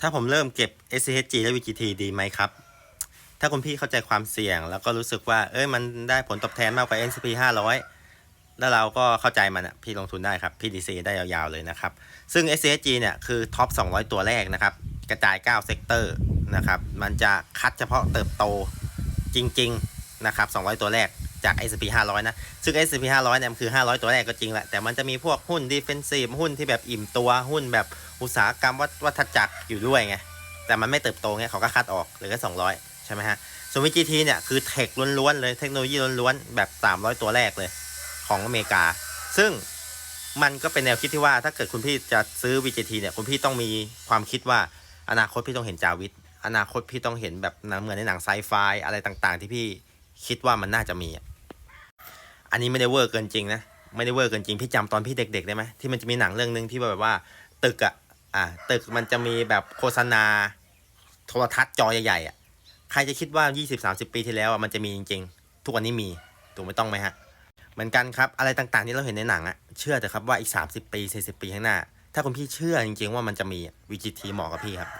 ถ้าผมเริ่มเก็บ SCHG และ VGT ดีไหมครับ ถ้าคุณพี่เข้าใจความเสี่ยง แล้วก็รู้สึกว่า เอ้ย มันได้ผลตอบแทนมากกว่า NCP 500 แล้วเราก็เข้าใจมันอะ พี่ลงทุนได้ครับพี่ DC ได้ยาวๆเลยนะครับ ซึ่ง SCHG เนี่ย คือท็อป 200 ตัวแรกนะครับ กระจาย 9 เซกเตอร์นะครับ มันจะคัดเฉพาะเติบโตจริง ๆ นะครับ 200 ตัวแรก จาก S&P 500 นะ ซึ่ง S&P 500เนี่ยมันคือ 500 ตัวแรกก็จริงแหละ แต่มันจะมีพวกหุ้น defensive หุ้นที่แบบอิ่มตัวหุ้นแบบอุตสาหกรรมวัฏวัฏจักรอยู่ด้วยไง แต่มันไม่เติบโตไงเขาก็คัดออกเหลือแค่200 ใช่ไหมฮะ ส่วน VGT เนี่ยคือเทคล้วนๆเลยเทคโนโลยีล้วนๆแบบ 300 ตัวแรกเลยของอเมริกา ซึ่งมันก็เป็นแนวคิดที่ว่าถ้าเกิดคุณพี่จะซื้อ VGT เนี่ยคุณพี่ต้องมีความคิดว่าอนาคตพี่ต้องเห็นจาวิทอนาคตพี่ต้องเห็นแบบนังเหมือนในหนังไซไฟอะไรต่างๆ ที่พี่คิดว่ามันน่าจะมี อันนี้ไม่ได้เวอร์เกินจริงนะไม่ได้เวอร์เกินจริงพี่จำตอนพี่เด็กๆได้ไหมที่มันจะมีหนังเรื่องหนึ่งที่แบบว่า ตึกอะอะตึกมันจะมีแบบโฆษณา โทรทัศน์จอใหญ่ๆอะใครจะคิดว่า 20-30 ปีที่แล้วอะมันจะมีจริง ๆ ทุกวันนี้มีถูกไม่ต้องไหมฮะเหมือนกันครับอะไรต่างๆที่เราเห็นในหนังอะเชื่อเถอะครับว่าอีก 30 ปี 40 ปีข้างหน้า ถ้าคุณพี่เชื่อจริงๆว่ามันจะมีอะ VGT เหมาะกับพี่ครับ